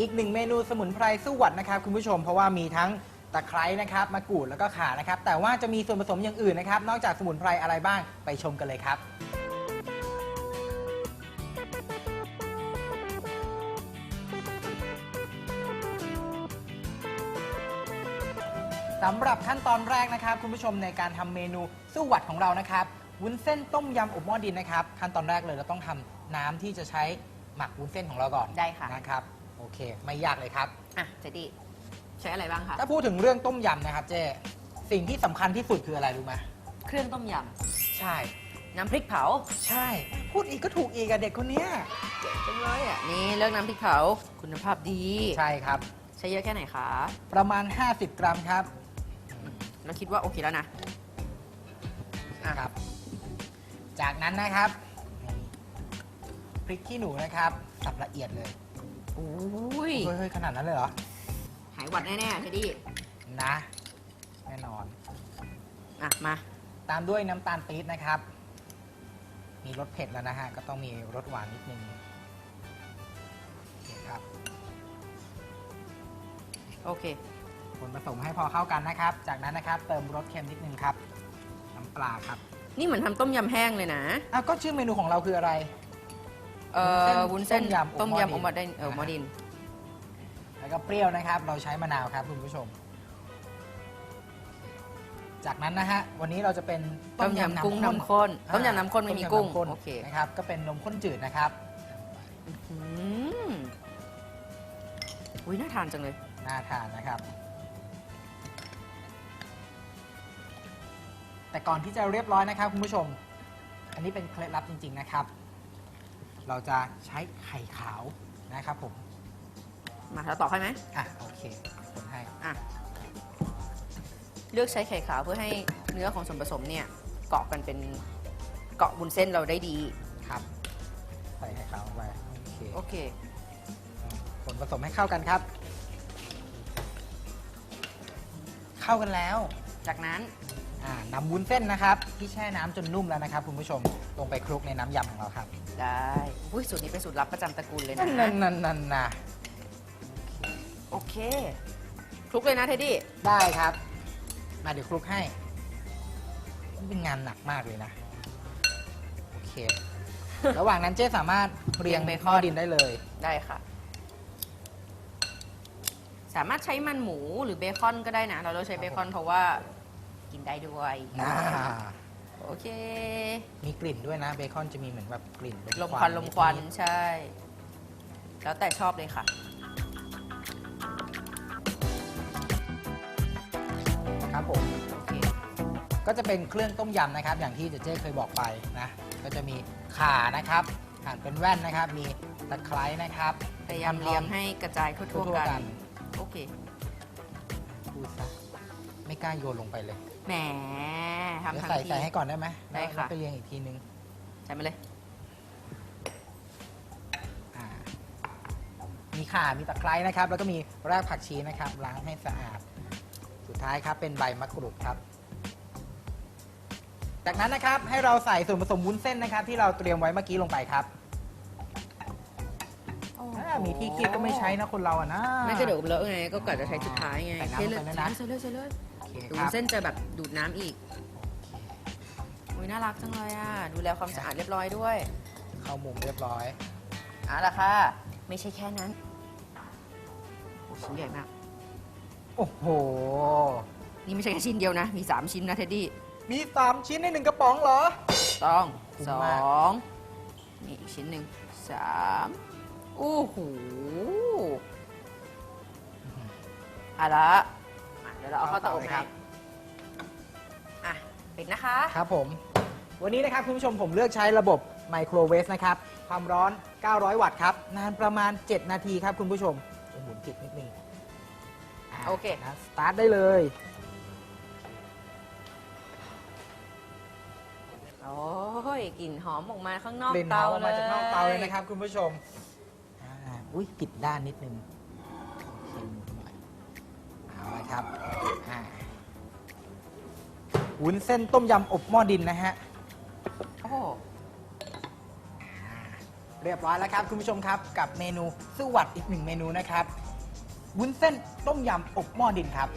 อีกหนึ่งเมนูสมุนไพรสู้หวัดนะครับคุณผู้ชมเพราะว่ามีทั้งตะไคร้นะครับมะกรูดแล้วก็ข่านะครับ แต่ว่าจะมีส่วนผสมอย่างอื่นนะครับ นอกจากสมุนไพรอะไรบ้างไปชมกันเลยครับ สำหรับขั้นตอนแรกนะครับ คุณผู้ชมในการทำเมนูสู้หวัดของเรานะครับวุ้นเส้นต้มยำอบหม้อดินนะครับ ขั้นตอนแรกเลยเราต้องทำน้ำที่จะใช้หมักวุ้นเส้นของเราก่อนได้ค่ะ นะครับ โอเค ไม่ยากเลยครับ อะเจดีใช้อะไรบ้างคะถ้าพูดถึงเรื่องต้มยำนะครับเจ๊สิ่งที่สำคัญที่สุดคืออะไรรู้ไหมเครื่องต้มยใช่ำน้ำพริกเผาใช่ พูดอีกก็ถูกอีกอะเด็กคนเนี้ยเจ๋งจังเลยอะนี่เลือกน้ำพริกเผาคุณภาพดี ใช่ครับ ใช้เยอะแค่ไหนคะประมาณ 50 กรัมครับเราคิดว่าโอเคแล้วนะครับ จากนั้นนะครับพริกขี้หนูนะครับ สับละเอียดเลย อุ้ยเฮ้ยเฮ้ยขนาดนั้นเลยเหรอ หายหวัดแน่ๆเจดีนะ แน่นอน อะ มา ตามด้วยน้ำตาลปี๊บนะครับ มีรสเผ็ดแล้วนะฮะ ก็ต้องมีรสหวานนิดนึงโอเคครับ โอเคคนผสมให้พอเข้ากันนะครับ จากนั้นนะครับ เติมรสเค็มนิดนึงครับ น้ำปลาครับ นี่เหมือนทำต้มยำแห้งเลยนะอ้าวก็ชื่อเมนูของเราคืออะไร เอ่อวุ้วุ้นนเส้เส้นนต้ต้มมยำยำออมมมมดิดินนเออมอดิน แล้วก็เปรี้ยวนะครับ เราใช้มะนาวครับคุณผู้ชม จากนั้นนะฮะ วันนี้เราจะเป็นต้มยำกุ้งน้ำข้นต้มยำน้ำข้นไม่มีกุ้งต้ยำน้ำข้นโอเคนะครับ ก็เป็นนมข้นจืดนะครับ อืมอุ้ยน่าทานจังเลย น่าทานนะครับ แต่ก่อนที่จะเรียบร้อยนะครับคุณผู้ชม อันนี้เป็นเคล็ดลับจริง ๆ นะครับ เราจะใช้ไข่ขาวนะครับผมมาเราต่อให้ไหมอะโอเคคนให้อะเลือกใช้ไข่ขาวเพื่อให้เนื้อของส่วนผสมเนี่ยเกาะกันเป็นเกาะบุนเส้นเราได้ดีครับใส่ไข่ขาวลงไปโอเคโอเคผลผสมให้เข้ากันครับ เข้ากันแล้ว จากนั้นอ่านำวุ้นเส้นนะครับ ที่แช่น้ำจนนุ่มแล้วนะครับคุณผู้ชม ลงไปคลุกในน้ำยำของเราครับได้อุ้ยสูตรนี้เป็นสูตรลับประจำตระกูลเลยนั่นะนนั่นนั่นนั่นนะโอเคคลุกเลยนะเทดดี้ ได้ครับ มาเดี๋ยวคลุกให้นี่เป็นงานหนักมากเลยนะ โอเค ระหว่างนั้นเจ๊สามารถเรียงเรีเบยงคเบอคอนดินได้เลย ได้ค่ะ สามารถใช้มันหมูหรือเบคอนก็ได้นะ เราเลือกใช้เบคอนเพราะว่ากินได้ด้วย อ่า โอเค มีกลิ่นด้วยนะเบคอนจะมีเหมือนแบบกลิ่นลมควันลมควันดใช่ แล้วแต่ชอบเลยค่ะๆครับผมโอเคก็จะเป็นเครื่องต้มยำนะครับ อย่างที่เจเจ๊เคยบอกไปนะ ก็จะมีข่านะครับหั่นเป็นแว่นนะครับ มีตะไคร้นะครับพยายามเรียงให้กระจายทั่ทั่ววๆๆกักันนโอเคพูดซะ ไม่กล้าโยนลงไปเลยแหมทำเดี๋ยวทั้งใส่ที ใส่ให้ก่อนได้ไหมได้ค่ะ แล้วไปเรียงอีกทีนึงใส่มาเลย อ่ามีข่ามีตะไคร้นะครับ แล้วก็มีรากผักชีนะครับล้างให้สะอาด สุดท้ายครับเป็นใบมะกรูดครับ จากนั้นนะครับให้เราใส่ส่วนผสมวุ้นเส้นนะครับ ที่เราเตรียมไว้เมื่อกี้ลงไปครับอ่ามีที่คีบก็ไม่ใช้นะคนเราอะนะ ไม่ก็เดี๋ยวเลอะไงก็กะจะใช้สุดท้ายไงใส่น้ำเทเลยลงไปด้วยนะ ใส่เลยใส่เลยโอเคดูครับเส้นจะแบบดูดน้ำอีกอุ้ยน่ารักจังเลยอะ ดูแลความสะอาดเรียบร้อยด้วยเข้ามุมเรียบร้อยเอาละค่ะ ไม่ใช่แค่นั้นโอ้ชิ้นใหญ่มาก โอ้โห นี่ไม่ใช่แค่ชิ้นเดียวนะ มี 3 ชิ้นนะเท็ดดี้ มีสามชิ้นในหนึ่งกระป๋องเหรอ ต้องคุ้มสอมาก งนี่อีกชิ้นหนึ่งสามโอ้โหเอาละมาเดี๋ ยวเราเอาเข้าเตาอบเอาต่อเลยคให้รับอะปิดนะคะ ครับผม วันนี้นะครับคุณผู้ชมผมเลือกใช้ระบบไมโครเวฟนะครับ ความร้อน 900 วัตต์ครับ นานประมาณ 7 นาทีครับคุณผู้ชมจะหมุนจิดนิดนึงาโอเค นะสตาร์ทได้เลยโอ้ยกลิ่นหอมออกมาข้างนอกกลิ่นหอเตามออกมาจากนอกเตาเลยนะครับคุณผู้ชมอ่าอุ้ยผิดด้านนิดนึงเข็มหมุนหน่อยเอาละครับอ่า วุ้นเส้นต้มยำอบหม้อดินนะฮะโอ้เรียบร้อยแล้วครับคุณผู้ชมครับ กับเมนูสวัสดอีกหนึ่งเมนูนะครับวุ้นเส้นต้มยำอบหม้อดินครับ